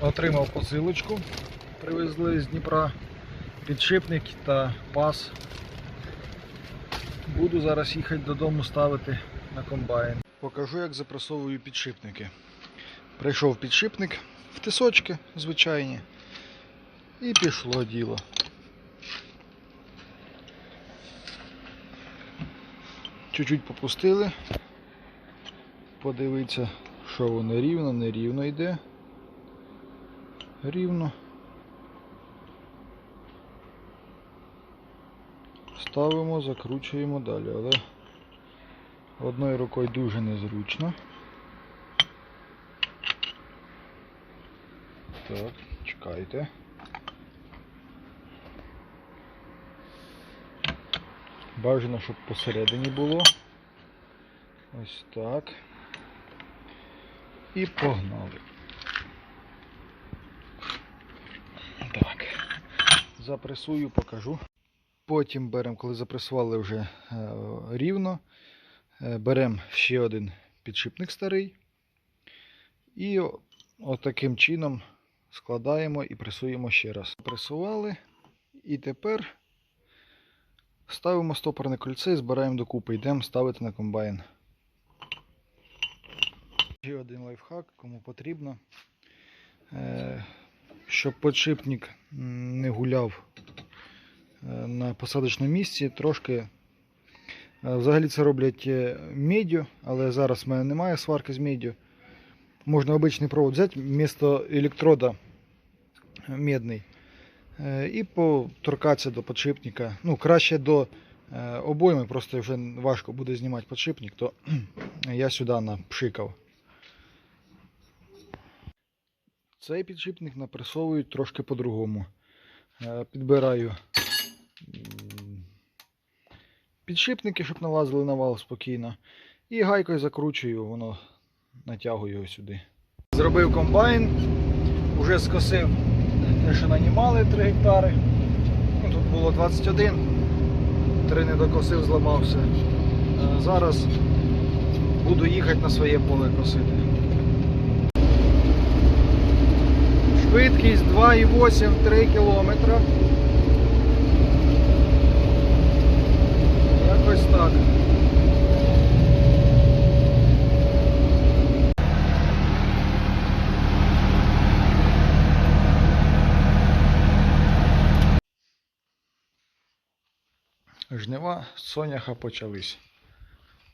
Отримав посилочку. Привезли з Дніпра підшипник та пас. Буду зараз їхати додому ставити на комбайн. Покажу, як запресовую підшипники. Прийшов підшипник в тисочки звичайні. І пішло діло. Чуть-чуть попустили. Подивіться, що воно рівно, не рівно йде. Рівно. Ставимо, закручуємо далі, але одною рукою дуже незручно. Так, чекайте. Бажано, щоб посередині було. Ось так. І погнали. Так. Запресую, покажу. Потім беремо, коли запресували вже е, рівно, е, беремо ще один підшипник старий. І отаким чином складаємо і пресуємо ще раз. Пресували. І тепер ставимо стопорне кольце і збираємо докупи. Йдемо ставити на комбайн. Ще один лайфхак, кому потрібно. Щоб подшипник не гуляв е, на посадочному місці, трошки. е, Взагалі це роблять е, меддю, але зараз в мене немає сварки з меддю. Можна обичний провод взяти вмісто електрода медний і поторкатися до подшипника. Ну, краще до обойми, просто вже важко буде знімати подшипник, то я сюди напшикав. Цей підшипник напресовують трошки по-другому. Е, Підбираю підшипники, щоб налазили на вал спокійно. І гайкою закручую, воно натягую його сюди. Зробив комбайн, вже скосив те, що нанімали 3 гектари. Ну, тут було 21, 3 не докосив, зламався. Е, Зараз буду їхати на своє поле косити. Швидкість 2,8-3 км. Якось так. Жнива соняха почались.